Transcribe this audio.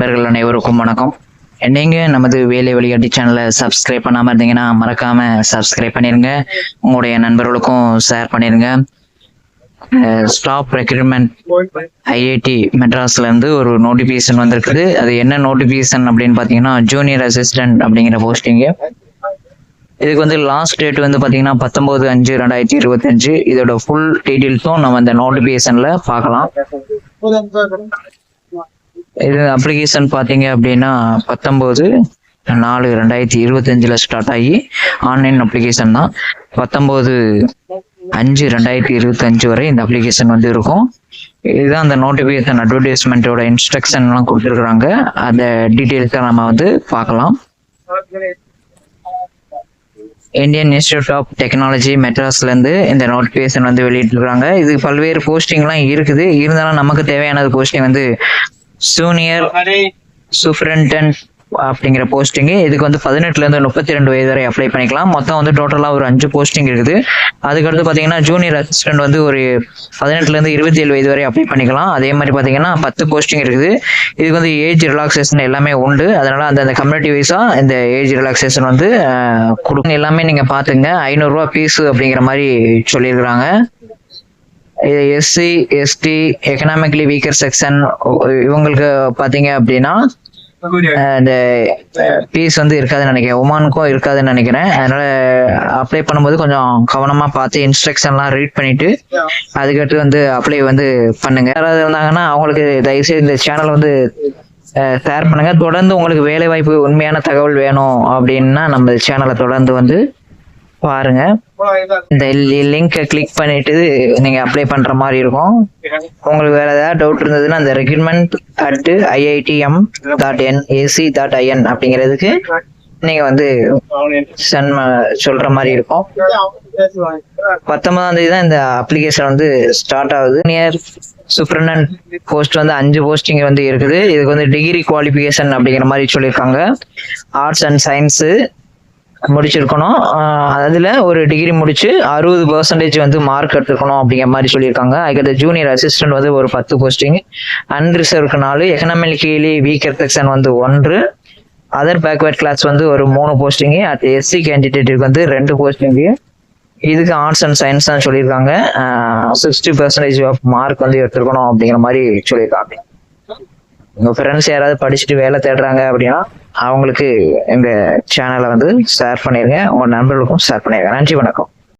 நண்பர்கள் அனைவருக்கும் வணக்கம். நீங்கள் நமது வேலை வழிகாட்டி சேனலை சப்ஸ்கிரைப் பண்ணாமல் இருந்தீங்கன்னா மறக்காமல் சப்ஸ்கிரைப் பண்ணிருங்க. உங்களுடைய நண்பர்களுக்கும் ஷேர் பண்ணிடுங்க ஸ்டாப் ரெக்ரூட்மெண்ட் ஐஐடி மெட்ராஸ்லேருந்து ஒரு நோட்டிஃபிகேஷன் வந்திருக்குது. அது என்ன நோட்டிஃபிகேஷன் அப்படின்னு பார்த்தீங்கன்னா ஜூனியர் அசிஸ்டன்ட் அப்படிங்கிற போஸ்டிங்கு இதுக்கு வந்து லாஸ்ட் டேட் வந்து பார்த்தீங்கன்னா பத்தொம்போது அஞ்சு ரெண்டாயிரத்தி இருபத்தஞ்சு. இதோட ஃபுல் டீட்டெயில்ஸும் நம்ம இந்த நோட்டிஃபிகேஷனில் பார்க்கலாம். இது அப்ளிகேஷன் பார்த்தீங்க அப்படின்னா பத்தொம்போது நாலு ரெண்டாயிரத்தி இருபத்தஞ்சில் ஸ்டார்ட் ஆகி ஆன்லைன் அப்ளிகேஷன் தான். பத்தொம்போது அஞ்சு ரெண்டாயிரத்தி இருபத்தஞ்சு வரை இந்த அப்ளிகேஷன் வந்து இருக்கும். இதுதான் அந்த நோட்டிஃபிகேஷன் அட்வர்டைஸ்மெண்ட்டோட இன்ஸ்ட்ரக்ஷன்லாம் கொடுத்துருக்குறாங்க. அந்த டீட்டெயில்ஸை நம்ம வந்து பார்க்கலாம். இந்தியன் இன்ஸ்டியூட் ஆஃப் டெக்னாலஜி மெட்ராஸ்லேருந்து இந்த நோட்டிஃபிகேஷன் வந்து வெளியிட்டிருக்காங்க இது பல்வேறு போஸ்டிங்லாம் இருக்குது. இருந்தாலும் நமக்கு தேவையானது போஸ்டிங் வந்து சூனியர் சூப்பரண்டன்ட் அப்படிங்கிற போஸ்டிங் இதுக்கு வந்து பதினெட்டுல இருந்து முப்பத்தி ரெண்டு வயது வரை அப்ளை பண்ணிக்கலாம். மொத்தம் வந்து டோட்டலா ஒரு அஞ்சு போஸ்டிங் இருக்குது. அதுக்கடுத்து பாத்தீங்கன்னா ஜூனியர் அசிஸ்டன்ட் வந்து ஒரு பதினெட்டுல இருந்து இருபத்தி ஏழு வயது வரை அப்ளை பண்ணிக்கலாம். அதே மாதிரி பாத்தீங்கன்னா பத்து போஸ்டிங் இருக்குது. இதுக்கு வந்து ஏஜ் ரிலாக்ஸேஷன் எல்லாமே உண்டு. அதனால அந்த அந்த கம்யூனிட்டி வைஸா இந்த ஏஜ் ரிலாக்ஸேஷன் வந்து கொடுக்கும். எல்லாமே நீங்க பாத்துங்க ஐநூறுரூவா ஃபீஸ் அப்படிங்கிற மாதிரி சொல்லியிருக்கிறாங்க. SC ST economically weaker section இவங்களுக்கு பாத்தீங்க அப்படின்னா இந்த ஃபீஸ் வந்து இருக்காதுன்னு நினைக்கிறேன். உமானுக்கும் இருக்காதுன்னு நினைக்கிறேன். அதனால அப்ளை பண்ணும்போது கொஞ்சம் கவனமா பார்த்து இன்ஸ்ட்ரக்ஷன்லாம் ரீட் பண்ணிட்டு அதுக்கடுத்து வந்து அப்ளை வந்து பண்ணுங்க. யாராவது இருந்தாங்கன்னா அவங்களுக்கு தயவுசெய்து இந்த சேனல் வந்து ஷேர் பண்ணுங்க. தொடர்ந்து உங்களுக்கு வேலை வாய்ப்பு உண்மையான தகவல் வேணும் அப்படின்னா நம்ம சேனலை தொடர்ந்து வந்து பாருங்க. இந்த லிங்கை கிளிக் பண்ணிட்டு நீங்க அப்ளை பண்ற மாதிரி இருக்கும். உங்களுக்கு வேற ஏதாவது டவுட் இருந்ததுன்னா அந்த recruitment at IITM dot N AC dot IN அப்படிங்கிறதுக்கு நீங்க வந்து சென்ட் சொல்ற மாதிரி இருக்கும். பத்தொன்பதாம் தேதி தான் இந்த அப்ளிகேஷன் வந்து ஸ்டார்ட் ஆகுது. நியர் சூப்பரண்ட் போஸ்ட் வந்து அஞ்சு போஸ்டிங் வந்து இருக்குது. இதுக்கு வந்து டிகிரி குவாலிஃபிகேஷன் அப்படிங்கிற மாதிரி சொல்லியிருக்காங்க. ஆர்ட்ஸ் அண்ட் சயின்ஸு முடிச்சிருக்கணும். அதில் ஒரு டிகிரி முடிச்சு அறுபது பர்சன்டேஜ் வந்து மார்க் எடுத்துக்கணும் அப்படிங்கிற மாதிரி சொல்லியிருக்காங்க. அதுக்கடுத்து ஜூனியர் அசிஸ்டன்ட் வந்து ஒரு பத்து போஸ்டிங் அன்ரிசர்வ்க்கு நாலு எக்கனாமிக்கலி வீக்கர் செக்ஷன் வந்து ஒன்று. அதர் பேக்வேர்ட் கிளாஸ் வந்து ஒரு மூணு போஸ்டிங்கு அட் எஸ்சி கேண்டிடேட்டுக்கு வந்து ரெண்டு போஸ்டிங்கு இதுக்கு ஆர்ட்ஸ் அண்ட் சயின்ஸ் தான் சொல்லியிருக்காங்க. சிக்ஸ்டி பர்சன்டேஜ் ஆஃப் மார்க் வந்து எடுத்துருக்கணும் அப்படிங்கிற மாதிரி சொல்லியிருக்காங்க. உங்க ஃப்ரெண்ட்ஸ் யாராவது படிச்சுட்டு வேலை தேடுறாங்க அப்படின்னா அவங்களுக்கு எங்க சேனலை வந்து ஷேர் பண்ணிருங்க. உங்க நண்பர்களுக்கும் ஷேர் பண்ணிருங்க. நன்றி வணக்கம்.